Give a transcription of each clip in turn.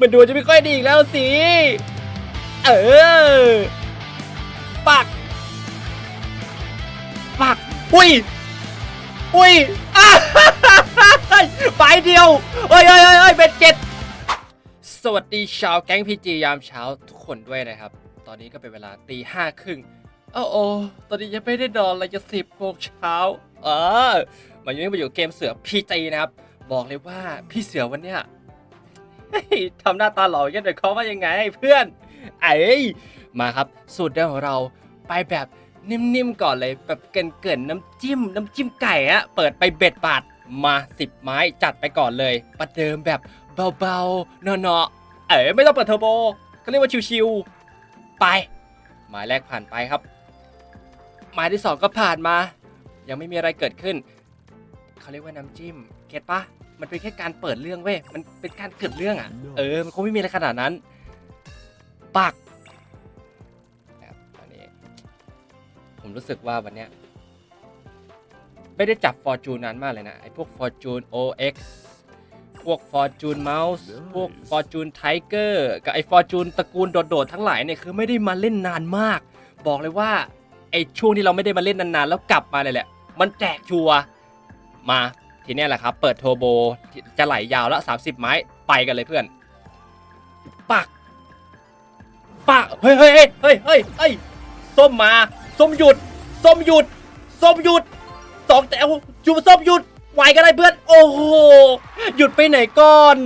มันดูจะไม่ค่อยดีอีกแล้วสิ เออ ปัก ปัก อุ้ย อุ้ยอ้าไปเดียวเอ้ยเอ้ยเอ้ยเอ้ยเป็นเจ็ด สวัสดีชาวแก๊งพีจียามเช้าทุกคนด้วยนะครับ ตอนนี้ก็เป็นเวลาตีห้าครึ่งโอ้โอตอนนี้ยังไม่ได้นอนเลยจะสิบโมงเช้า เออมายู่นี่มาอยู่เกมเสือพีจีนะครับ บอกเลยว่าพี่เสือวันเนี้ย ทำหน้าตาหล่อกันเดี๋ยวเขาว่ายังไงเพื่อน ไอ้มาครับ สูตรเดิมของเราไปแบบนิ่มๆก่อนเลยแบบเกินๆน้ำจิ้ม น้ำจิ้มไก่อะเปิดไปเบ็ดบาทมาสิบไม้จัดไปก่อนเลย ประเดิมแบบเบาๆเนาะๆเอ๋ไม่ต้องเปิดเทอร์โบก็เรียกว่าชิวๆไป หมายแรกผ่านไปครับ หมายที่สองก็ผ่านมา ยังไม่มีอะไรเกิดขึ้น เขาเรียกว่าน้ำจิ้มเก็ตปะ มันเป็นแค่การเปิดเรื่องเว้ย มันเป็นการเกิดเรื่องอะ เออ มันคงไม่มีอะไรขนาดนั้น ปักครับวันนี้ ผมรู้สึกว่าวันเนี้ย ไม่ได้จับ Fortune นานมากเลยนะ ไอ้พวก Fortune OX พวก Fortune Mouse พวก Fortune Tiger กับไอ้ Fortune ตระกูลโดดๆทั้งหลายเนี่ยคือไม่ได้มาเล่นนานมาก บอกเลยว่าไอ้ช่วงที่เราไม่ได้มาเล่นนานๆ แล้วกลับมาเลยแหละ มันแจกชัวร์มา ทีเนี้ยแหละครับ เปิดโทโบจะไหลยาวแล้ว30 ไม้ไปกันเลยเพื่อน ปัก ปัก เฮ้ยเฮ้ยเฮ้ยเฮ้ยเฮ้ยส้มมา ส้มหยุด ส้มหยุด ส้มหยุดสองแถวจูบส้มหยุดไหวกันเลยเพื่อน โอ้โห หยุดไปไหนก่อน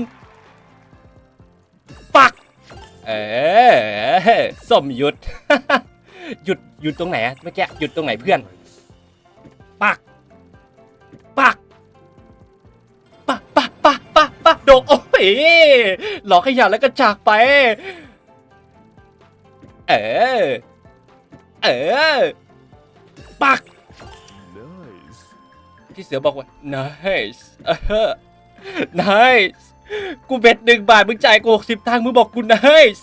ปัก เออส้มหยุด หยุดหยุดตรงไหนเมื่อกี้หยุดตรงไหนเพื่อน ปัก ปัก ดกโอ้ยหลอกขยะแล้วก็จากไป เออ เออ ปัก Nice. พี่เสือบอกว่า nice เออ nice กูเบ็ดหนึ่งบาทมึงจ่ายกูหกสิบตังค์มึงบอกกู nice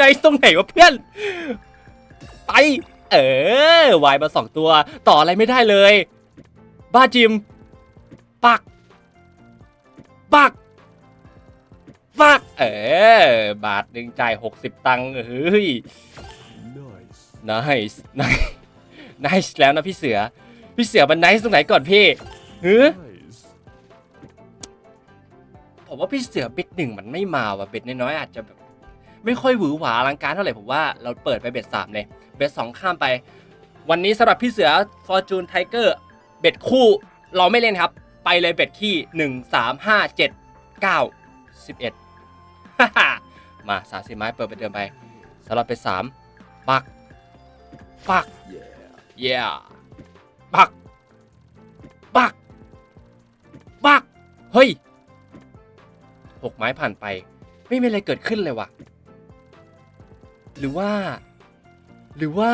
nice ตรงไหนวะเพื่อน ไป เออวายมาสองตัว ต่ออะไรไม่ได้เลย บ้าจิม ปัก ปัก ปัก เออบาทหนึ่งจ่ายหกสิบตังค์เฮ้ย Nice. nice nice nice แล้วนะพี่เสือ พี่เสือมัน nice ตรงไหนก่อนพี่เฮ้ย Nice. ผมว่าพี่เสือเบ็ดหนึ่งมันไม่มาว่ะเบ็ดน้อยๆอาจจะแบบไม่ค่อยหวือหวาอลังการเท่าไหร่ผมว่าเราเปิดไปเบ็ดสามเลยเบ็ดสองข้ามไป วันนี้สำหรับพี่เสือ Fortune Tiger เบ็ดคู่เราไม่เล่นครับ ไปเลยเบ็ดขี้หนึ่งสามห้าเจ็ดเก้าสิบเอ็ดมาสามสิบไม้เปิดไปเดิมไปสำหรับเป็ดสามปัก ปัก Yeah. yeah ปัก ปัก ปัก เฮ้ยหกไม้ผ่านไป ไม่มีอะไรเกิดขึ้นเลยว่ะ หรือว่า หรือว่า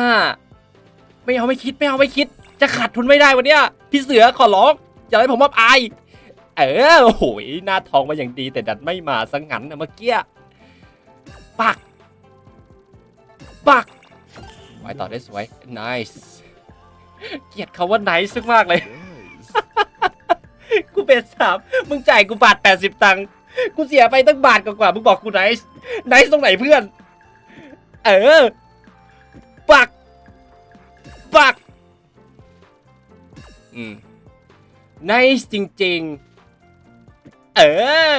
ไม่เอาไม่คิดไม่เอาไม่คิด จะขาดทุนไม่ได้วันเนี้ยพี่เสือขอร้อง อย่าให้ผมว่าอายเออโอ้โหหน้าทองมาอย่างดีแต่ดันไม่มาสังหันนะเมื่อกี้ปัก ปักไว้ต่อได้สวย nice เกลียดคาว่า nice มากเลย กูเป็นสามมึงจ่ายกูบาทแปดสิบตังค์กูเสียไปตั้งบาทกว่ามึงบอกกู nice nice ตรงไหนเพื่อน เออ ปัก ปัก อืม nice จริงๆ เอ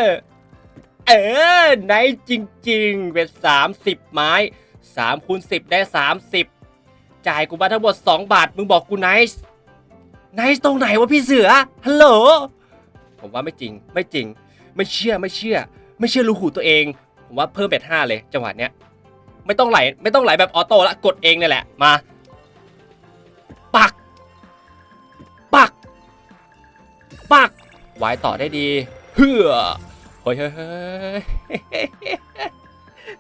อ เออ nice จริงๆเป็นสามสิบไม้สามคูณสิบได้สามสิบจ่ายกูมาทั้งหมดสองบาท มึงบอกกู nice nice ตรงไหนวะพี่เสือ ฮัลโหล ผมว่าไม่จริง ไม่จริง ไม่เชื่อ ไม่เชื่อ ไม่เชื่อรูหูตัวเอง ผมว่าเพิ่มเบ็ดห้าเลย จังหวะเนี้ย ไม่ต้องไหล ไม่ต้องไหลแบบออโต้ละ กดเองเนี่ยแหละ มา ปัก ปักไว้ต่อได้ดีเฮือเฮ้ยเฮ้ยเฮ้ย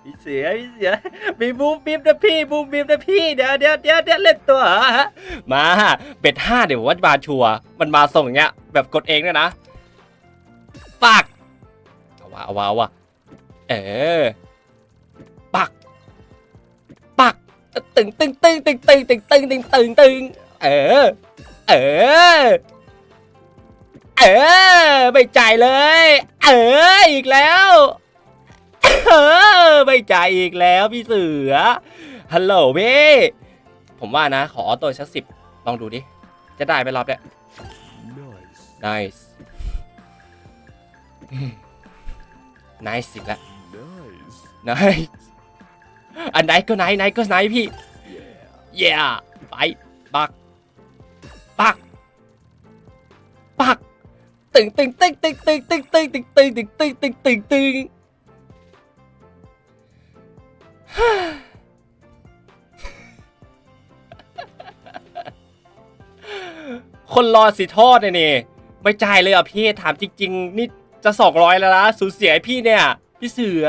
พี่เสือพี่เสือมีบูมบิมนะพี่บูมบิมนะพี่เดี๋ยวเดี๋ยวเดี๋ยวเดี๋ยวเล่นตัวฮะมาเบ็ดห้าเดี๋ยวว่ามาชัวมันมาส่งอย่างเงี้ยแบบกดเองเนี่ยนะปักเอาวะเอาวะเอาวะเออปักปักตึงตึงตึงตึงตึงตึงตึงตึงตึงตึงเออเออ เออไม่จ่ายเลย เอออีกแล้ว เออไม่จ่ายอีกแล้วพี่เสือฮัลโหลพี่ผมว่านะ ขอออโต้ชักสิบลองดูดิ จะได้ไปรอบเนี้ย Nice. nice สิละ Nice. อันไหนก็ไหนไหนก็ไหนพี่ Yeah. ไปปักปัก ตึงตึงตึงตึงตึงตึงตึงตึงตึงตึงตึงตึงตึงตึงคนรอสิทอดเนี่ยนี่ไม่จ่ายเลยอะพี่ถามจริง ๆ นี่จะสองร้อยแล้วนะสูญเสียพี่เนี่ย พี่เสือ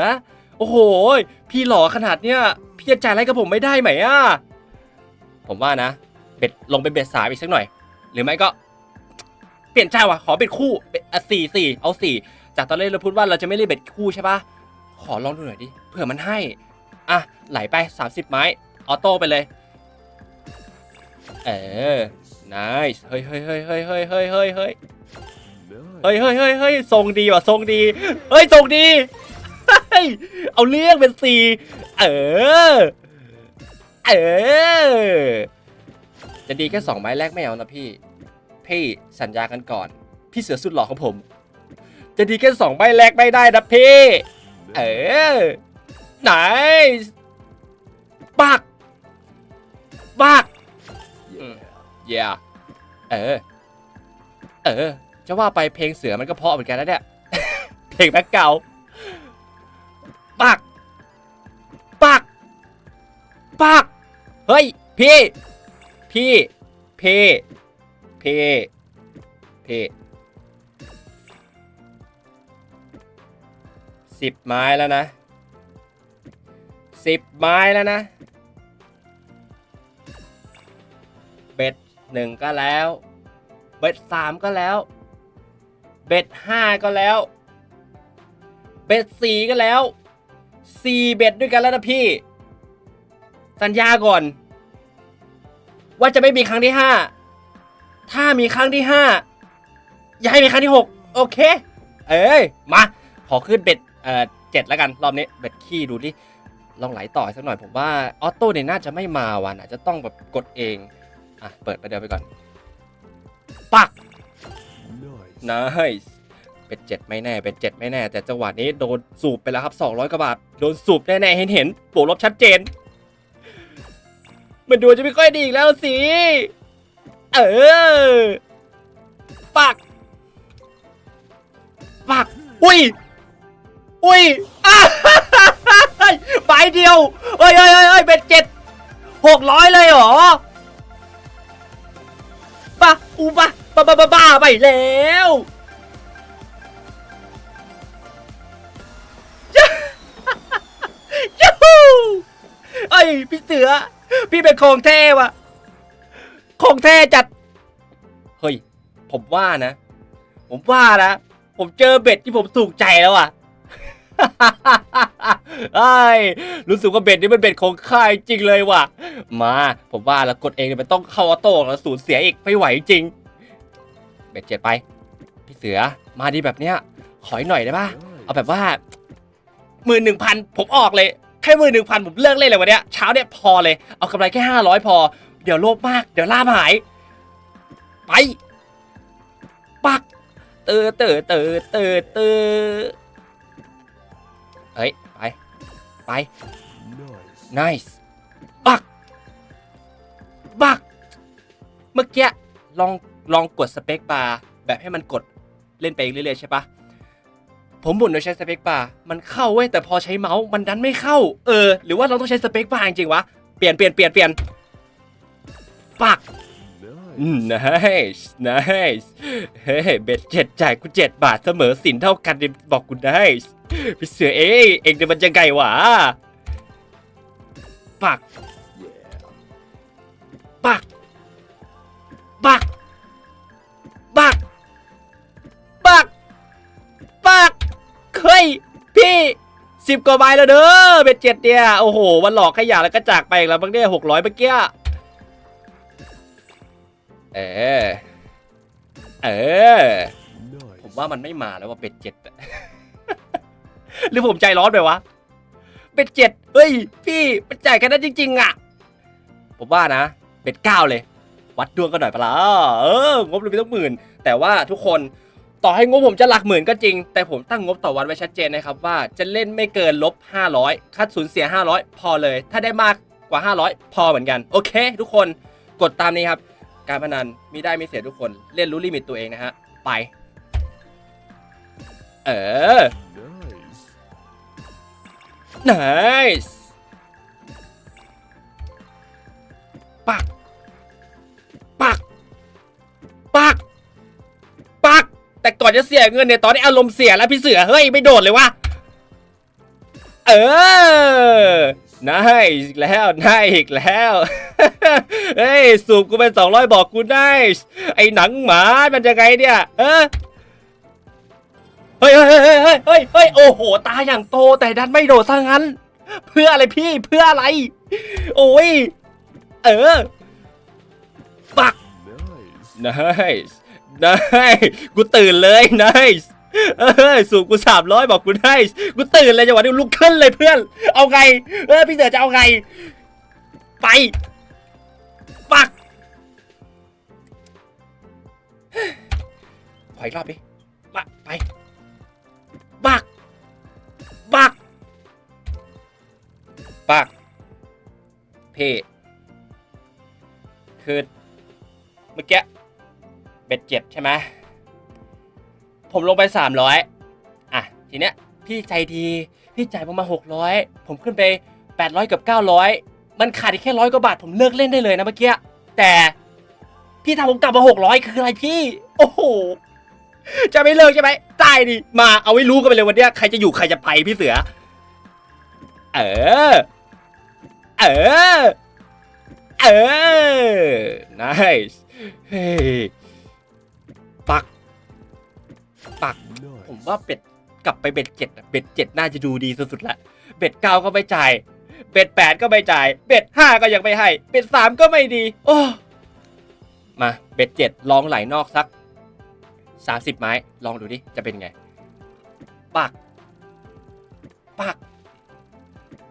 โอ้โห พี่หล่อขนาดเนี้ยพี่จะจ่ายอะไรกับผมไม่ได้ไหมอะผมว่านะ เบ็ดลงไปเบ็ดสามอีกสักหน่อย หรือไม่ก็ เปลี่ยนใจว่ะขอเบ็ดคู่อะสี่สี่เอาสี่จากตอนแรกเราพูดว่าเราจะไม่เล่นเบ็ดคู่ใช่ปะขอลองดูหน่อยดิเผื่อมันให้ อะไหลไป 30 ไม้ออโต้ไปเลย เออ nice เฮ้ยเฮ้ยเฮ้ยเฮ้ยเฮ้ยเฮ้ยเฮ้ยเฮ้ยเฮ้ยเฮ้ยเฮ้ยเฮ้ยทรงดีว่ะทรงดี เฮ้ยทรงดีเฮ้ยเอาเรื่องเป็นสี่เออ เออ จะดีแค่สองไม้แรกไม่เอานะพี่ พี่สัญญากันก่อน พี่เสือสุดหล่อของผม จะดีแค่สองไม้แรกไม่ได้นะพี่ เออ ไหนปักปักเย่เออ เออ จะว่าไปเพลงเสือมันก็เพาะเหมือนกันนะเนี่ย เพลงแบ็คเก่าปักปักปักเฮ้ย พี่ พี่ พี่ พี่พี่สิบไม้แล้วนะสิบไม้แล้วนะ เบ็ดหนึ่งก็แล้ว เบ็ดสามก็แล้ว เบ็ดห้าก็แล้ว เบ็ดสี่ก็แล้วสี่เบ็ดด้วยกันแล้วนะพี่ สัญญาก่อน ว่าจะไม่มีครั้งที่ห้า ถ้ามีครั้งที่ห้าอย่าให้มีครั้งที่หกโอเค เอ้ยมา ขอขึ้นเบ็ดเอ่อเจ็ดแล้วกันรอบนี้เบ็ดขี้ดูดิลองไหลต่อสักหน่อยผมว่าออโต้เนี่ยน่าจะไม่มาว่ะน่าจจะต้องแบบกดเองอะเปิดไปเดินไปก่อน ปัก Nice. น i c e เป็นเจ็ดไม่แน่เป็นเจ็ดไม่แน่ แต่จังหวะนี้โดนสูบไปแล้วครับ 200กว่าบาท โดนสูบแน่ๆเห็นเห็นบวกลบชัดเจน มันดูจะไม่ค่อยดีอีกแล้วสิ เออ ปัก ปัก อุ้ย อุ้ยอ้าใบเดียวเอ้ยเอ้ยเอ้ยเป็นเจ็ดหกร้อยเลยเหรอปะอูปะบ้าบ้าบ้าบ้าไปแล้วยูฮูไอ้พี่เสือ พี่เป็นของแท้ว่ะ ของแท้จัด เฮ้ย ผมว่านะ ผมว่านะ ผมเจอเบ็ดที่ผมถูกใจแล้วอะไอ้ยรู้สึกว่าเบ็ดนี้มันเบ็ดของค่ายจริงเลยว่ะ มา ผมว่าแล้วกดเองเนี่ยมันต้องเข้าออโต้แล้วสูญเสียอีกไม่ไหวจริง เบ็ดเจ็ดไป พี่เสือมาดีแบบเนี้ย ขออีกหน่อยได้ปะเอา Nice. แบบว่าหมื่นหนึ่งพันผมออกเลย แค่หมื่นหนึ่งพันผมเลิกเล่นเลยวันเนี้ยเช้าเนี่ยพอเลย เอากำไรแค่ห้าร้อยพอ เดี๋ยวโลภมาก เดี๋ยวล่ามหาย ไปปัก เตอเตอเตอเตอเตอเฮ้ย ไป ไป Nice. ปักปัก เมื่อกี้ลองลองกดสเปคบาร์แบบให้มันกดเล่นไปเรื่อยๆใช่ปะผมบุ่นโดยใช้สเปคบาร์มันเข้าเว้ยแต่พอใช้เมาส์มันดันไม่เข้า เออ หรือว่าเราต้องใช้สเปคบาร์จริงๆวะ เปลี่ยนเปลี่ยนเปลี่ยนเปลี่ยน ปัก nice nice เฮ้เบ็ดเจ็ดจ่ายกูเจ็ดบาทเสมอสินเท่ากันดิบอกกู nice พี่เสือเอ้ยเองจะมันยังไงวะ ปัก ปัก ปัก ปัก ปัก ปักเฮ้ยพี่สิบกว่าใบแล้วเด้อเบ็ดเจ็ดเนี่ย โอ้โหวันหลอกขยะแล้วก็จากไปอีกแล้วบางเนี่ยหกร้อยเมื่อกี้ เออ เออ ผมว่ามันไม่มาแล้วว่าเป็ดเจ็ดอะหรือผมใจร้อนไปวะ เป็ดเจ็ดเฮ้ย พี่มันจ่ายแค่นั้นจริง ๆอะผมว่านะ เป็ดเก้าเลย วัดดวงกันหน่อยปะล่ะเอองบเลยไม่ต้องหมื่น แต่ว่าทุกคนต่อให้งบผมจะหลักหมื่นก็จริง แต่ผมตั้งงบต่อวันไว้ชัดเจนนะครับว่าจะเล่นไม่เกินลบ 500 คัดสูญเสีย 500 พอเลย ถ้าได้มากกว่า 500 พอเหมือนกัน โอเค ทุกคนกดตามนี้ครับ การพนันมีได้มีเสียทุกคนเล่นรู้ลิมิตตัวเองนะฮะ ไป เออ Nice. nice ปัก ปัก ปัก ปัก แต่ก่อนจะเสียเงินเนี่ยตอนนี้อารมณ์เสียแล้วพี่เสือ เฮ้ย ไม่โดดเลยวะ เออ ได้อีกแล้วได้อีกแล้ว เฮ้ย สูบกูเป็นสองร้อยบอกกูได้ไอ้หนังหมามันจะไงเนี่ยเออเฮ้ยเฮ้ยเฮ้ยเฮ้ยเฮ้ยเฮ้ยโอ้โห ตาอย่างโตแต่ดันไม่โดดซะงั้น เพื่ออะไรพี่เพื่ออะไร โอ้ย เออ ปัก Nice. nice nice กูตื่นเลย nice เออสูบกูสามร้อยบอกกู nice กูตื่นเลยจังหวะนี้ลุกขึ้นเลยเพื่อน เอาไง เออพี่เสือจะเอาไง ไป ปักขออีกรอบดิปักไปปักปักปักเพ่คือเมื่อกี้เบ็ดเจ็ดใช่ไหม ผมลงไปสามร้อยอะทีเนี้ยพี่ใจดีพี่จ่ายประมาณหกร้อยผมขึ้นไปแปดร้อยกับเก้าร้อยมันขาดอีกแค่ร้อยกว่าบาทผมเลิกเล่นได้เลยนะเมื่อกี้แต่พี่ทำผมกลับมาหกร้อยคืออะไรพี่ โอ้โหจะไม่เลิกใช่ไหมได้ดิมาเอาไว้รู้กันไปเลยวันเนี้ยใครจะอยู่ใครจะไปพี่เสือ เออ เออ เออ nice เฮ้ ปัก ผม Nice. ว่าเป็ดกลับไปเบ็ดเจ็ดอะเบ็ดเจ็ดน่าจะดูดีสุดๆละเบ็ดเก้าก็ไม่จ่าย เบ็ดแปดก็ไม่จ่าย เบ็ดห้าก็ยังไม่ให้ เบ็ดสามก็ไม่ดี โอ้ มา เบ็ดเจ็ดลองไหลนอกสักสามสิบไม้ ลองดูดิ จะเป็นไง ปัก ปัก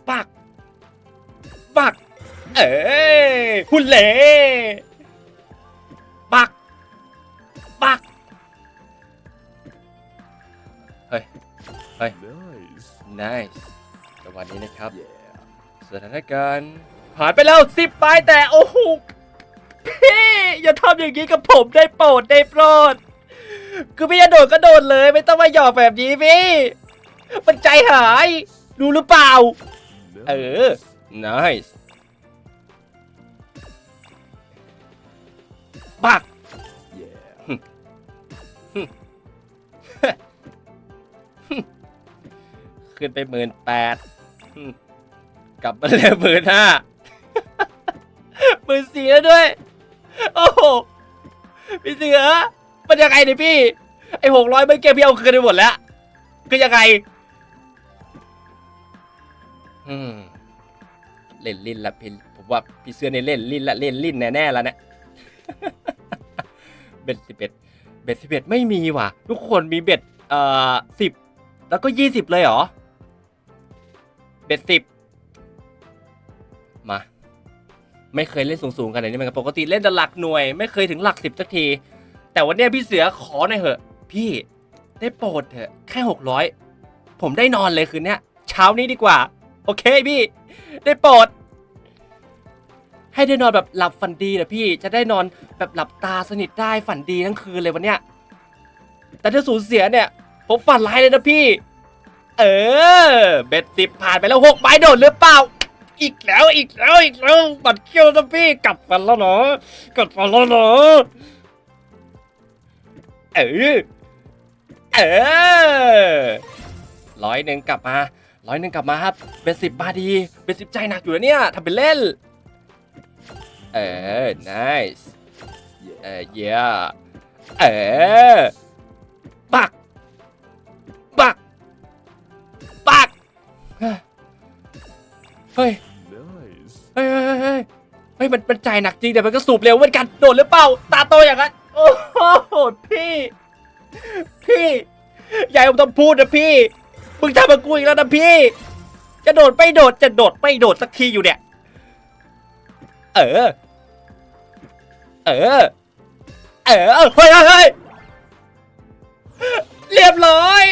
ปัก ปัก เอ้ยหุ่นเหล่ปัก ปัก Nice. nice จังหวะนี้นะครับ Yeah. สถานการณ์ผ่านไปแล้วสิบปลายแต่โอ้โหพี่อย่าทำอย่างนี้กับผมได้โปรดได้โปรด คือพี่จะโดดก็โดดเลย ไม่ต้องมาหยอกแบบนี้พี่ มันใจหายดูหรือเปล่า เออ Nice. nice ปัก ขึ้นไปหมื่นแปดกลับมาเหลือหมื่นห้าหมื่นสี่แล้วด้วย โอ้โหพี่เสือมันยังไงเนี่ยพี่ ไอ้หกร้อยเมื่อกี้พี่เอาคืนไปหมดแล้วคือยังไงอืมเล่นลิ้นละพี่ผมว่าพี่เสือในเล่นลิ้นละเล่นลิ้นแน่ๆแล้วเนี่ยเบ็ดสิบเอ็ดเบ็ดสิบเอ็ดไม่มีว่ะ ทุกคนมีเบ็ดเอ่อสิบแล้วก็ยี่สิบเลยเหรอ เบ็ดสิบมา ไม่เคยเล่นสูงๆกันไหนนี่เหมือนกันปกติเล่นแต่หลักหน่วย ไม่เคยถึงหลักสิบสักที แต่วันเนี้ยพี่เสือขอหน่อยเหอะ พี่ได้โปรดเถอะแค่หกร้อยผมได้นอนเลยคืนเนี้ยเช้านี้ดีกว่า โอเคพี่ ได้โปรดให้ได้นอนแบบหลับฝันดีนะพี่จะได้นอนแบบหลับตาสนิทได้ฝันดีทั้งคืนเลยวันเนี้ยแต่ถ้าสูญเสียเนี่ย ผมฝันร้ายเลยนะพี่ เออ เบ็ดสิบผ่านไปแล้วหกใบโดดหรือเปล่า อีกแล้วอีกแล้วอีกแล้วบัดเคี้ยวนะพี่กลับฟันแล้วเนาะกลับฟันแล้วเนาะเออเออร้อยหนึ่งกลับมาร้อยหนึ่งกลับมาครับเป็นสิบบาทดีเป็นสิบใจหนักอยู่นะเนี่ยทำเป็นเล่น เออ nice เออ yeah เออปักปักปัก เฮ้ย Nice. เฮ้ย เฮ้ยเฮ้ยเฮ้ยเฮ้ยมันมันใจหนักจริงแต่มันก็สูบเร็วเหมือนกันโดดหรือเปล่า ตาโตอย่างนั้น โอ้โหพี่ พี่อย่าให้ผมต้องพูดนะพี่ มึงทำมากูอีกแล้วนะพี่ จะโดดไม่โดดจะโดดไม่โดดสักทีอยู่เนี่ย เออ เออ เออ เฮ้ยเฮ้ยเฮ้ยเรียบร้อย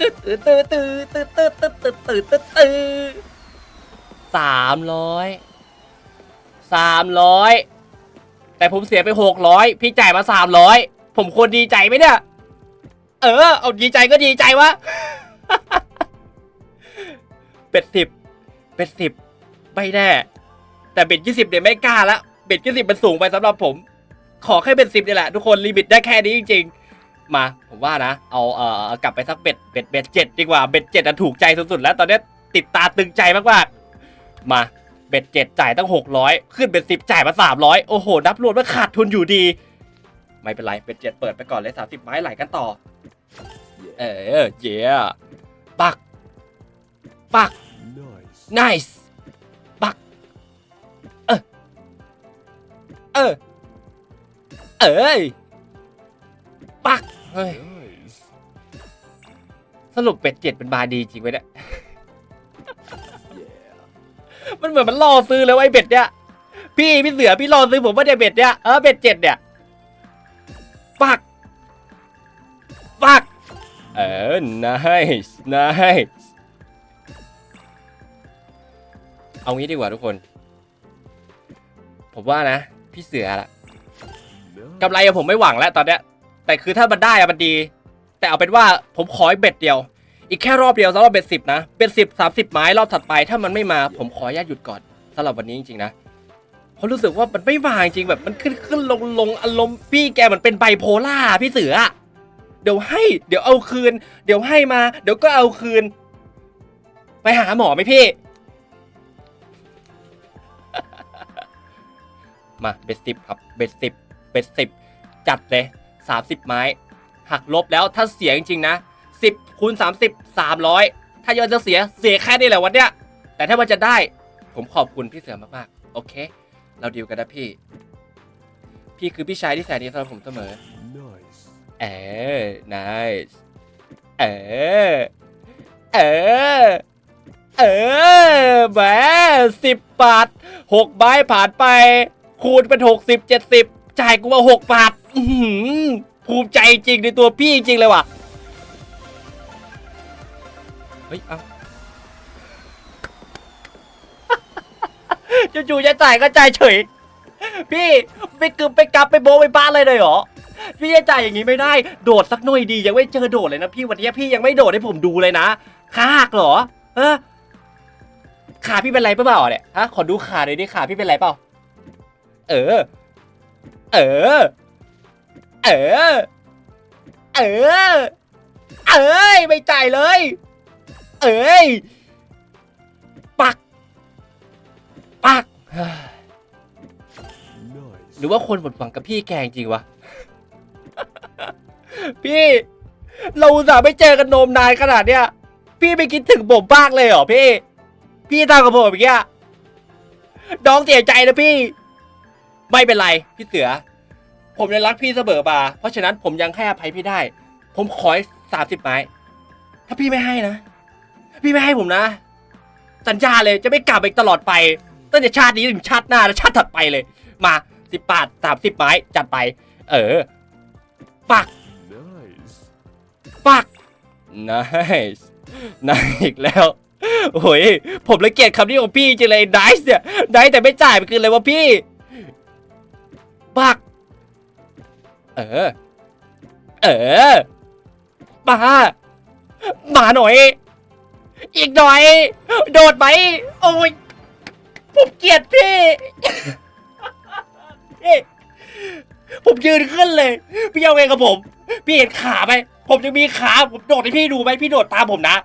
ตื่นตื่นตื่นตื่นตื่นตื่นตื่นตื่นตื่นตื่นสามร้อยสามร้อยแต่ผมเสียไปหกร้อยพี่จ่ายมาสามร้อยผมควรดีใจไหมเนี่ย เออ เอาดีใจก็ดีใจวะเป็ดสิบเป็ดสิบไม่แน่ แต่เบ็ดยี่สิบเนี่ยไม่กล้าละเบ็ดยี่สิบมันสูงไปสำหรับผม ขอแค่เบ็ดสิบนี่แหละทุกคนลิมิตได้แค่นี้จริงๆ มาผมว่านะ เอาเอ่อกลับไปสักเบ็ดเบ็ดเบ็ดเจ็ดดีกว่าเบ็ดเจ็ดอะถูกใจสุดๆแล้วตอนนี้ติดตาตึงใจมากๆมาเบ็ดเจ็ดจ่ายตั้งหกร้อยขึ้นเบ็ดสิบจ่ายมาสามร้อยโอ้โหนับรวมแล้วขาดทุนอยู่ดี ไม่เป็นไรเบ็ดเจ็ดเปิดไปก่อนเลยสามสิบไม้ไหลกันต่อ เอ Yeah. อเจียปัก ปัก Nice. nice ปัก เออ เออ เอ้ย เฮ้ย Nice. สรุปเป็ดเจ็ดเป็นบาร์ดีจริงไหมเนี่ย Yeah. มันเหมือนมันล่อซื้อเลยว่าไอ้เบ็ดเนี่ย พี่พี่เสือพี่ล่อซื้อผมว่าเนี่ยเบ็ดเนี่ย เออเบ็ดเจ็ดเนี่ยปักปักเออ nice nice เอางี้ดีกว่าทุกคน ผมว่านะ พี่เสือละ Nice. กำไรอะผมไม่หวังแล้วตอนเนี้ย แต่คือถ้ามันได้อะมันดี แต่เอาเป็นว่าผมขออีกเบ็ดเดียว อีกแค่รอบเดียวสำหรับเบ็ดสิบนะ เบ็ดสิบสามสิบไม้รอบถัดไป ถ้ามันไม่มาผมขออนุญาตหยุดก่อนสำหรับวันนี้จริงๆนะเพราะรู้สึกว่ามันไม่มาจริงๆแบบมันขึ้นขึ้นลงลงอารมณ์พี่แกมันเป็นไบโพล่าพี่เสือเดี๋ยวให้เดี๋ยวเอาคืน เดี๋ยวให้มา เดี๋ยวก็เอาคืน ไปหาหมอไหมพี่ มาเบ็ดสิบครับเบ็ดสิบเบ็ดสิบจัดเลย สามสิบไม้ หักลบแล้วถ้าเสียจริงๆนะสิบคูณสามสิบสามร้อยถ้ายอดจะเสียเสียแค่นี้แหละวันเนี้ยแต่ถ้ามันจะได้ผมขอบคุณพี่เสือมากๆ โอเค เราดีลกันนะพี่ พี่คือพี่ชายที่แสนดีสำหรับผมเสมอ Nice. เออ nice เออ เออ เออแหมสิบบาทหกใบผ่านไป คูณเป็นหกสิบเจ็ดสิบจ่ายกูมาหกบาทอื้อหือภูมิใจจริงในตัวพี่จริงเลยว่ะ เฮ้ย เอาจู่ๆจะจ่ายก็จ่ายเฉย พี่ไปกึบไปกลับไปโบะไปบ้านเลยเลยเหรอ พี่จะจ่ายอย่างนี้ไม่ได้ โดดสักหน่อยดียังไม่เจอโดดเลยนะพี่วันนี้พี่ยังไม่โดดให้ผมดูเลยนะขาหักเหรอ เออขาพี่เป็นไรเปล่าเนี่ย ฮะ ขอดูขาหน่อยดิขาพี่เป็นไรเปล่า เออ เออ เออ เออ เอ้ยไม่จ่ายเลย เอ้ย ปัก ปัก หรือว่าคนหมดหวังกับพี่แกจริงวะ พี่ เราอุตส่าห์ไม่เจอกันนมนานขนาดเนี้ย พี่ไม่คิดถึงผมบ้างเลยเหรอพี่ พี่ทำกับผมอย่างเงี้ยน้องเสียใจนะพี่ ไม่เป็นไร พี่เสือ ผมยังรักพี่เสมอมาเพราะฉะนั้นผมยังให้อภัยพี่ได้ ผมขอสามสิบไม้ ถ้าพี่ไม่ให้นะ พี่ไม่ให้ผมนะ สัญญาเลยจะไม่กลับอีกตลอดไป ตั้งแต่ชาตินี้ถึงชาติหน้าและชาติถัดไปเลย มาสิบบาทสามสิบไม้จัดไป เออ ปัก Nice. ปัก nice nice อีกแล้วโอ้ยผมละเกียดคำนี้ของพี่จริงเลย nice เนี่ย nice แต่ไม่จ่ายมันคืออะไรวะพี่ ปัก เออ เออ มา มาหน่อย อีกหน่อย โดดไหม โอ้ย ผมเกลียดพี่พี่ผมยืนขึ้นเลย พี่เอาเองกับผม พี่เห็นขาไหม ผมยังมีขา ผมโดดให้พี่ดูไหม พี่โดดตามผมนะ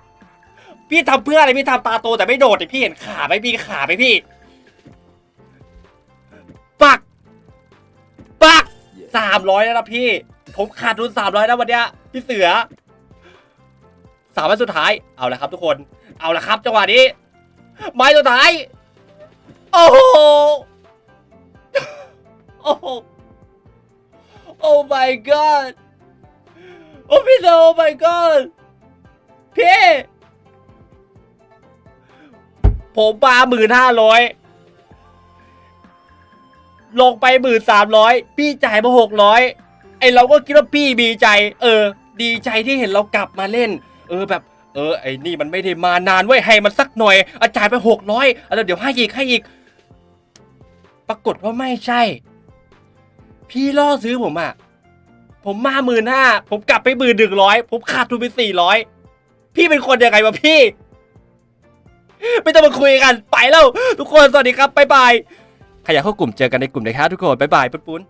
พี่ทำเพื่ออะไร พี่ทำตาโตแต่ไม่โดดแต่พี่เห็นขาไหมมีขาไหมพี่ ปัก สามร้อยแล้วนะพี่ ผมขาดทุนสามร้อยแล้ววันเนี้ยพี่เสือสามวันสุดท้ายเอาละครับทุกคน เอาละครับจังหวะนี้ ไม้สุดท้าย โอ้โหโอ้โห Oh my god โอ้พี่โน Oh my god พี่ผมมาหมื่นห้าร้อย ลงไปหมื่นสามร้อยพี่จ่ายมาหกร้อยไอเราก็คิดว่าพี่ดีใจ เออ ดีใจที่เห็นเรากลับมาเล่น เออแบบ เออไอ้นี่มันไม่ได้มานานเว้ยให้มันสักหน่อย อาจ่ายไปหกร้อยแล้วเดี๋ยวให้อีกให้อีก ปรากฏว่าไม่ใช่ พี่ล่อซื้อผมอะผมมาหมื่นห้าผมกลับไปหมื่นหนึ่งร้อยผมขาดทุนไปสี่ร้อยพี่เป็นคนยังไงวะพี่ ไม่ต้องมาคุยกันไปแล้ว ทุกคนสวัสดีครับบ๊ายบาย ใครอยากเข้ากลุ่มเจอกันในกลุ่มนะครับทุกคนบ๊ายบายปุ้นปุ้น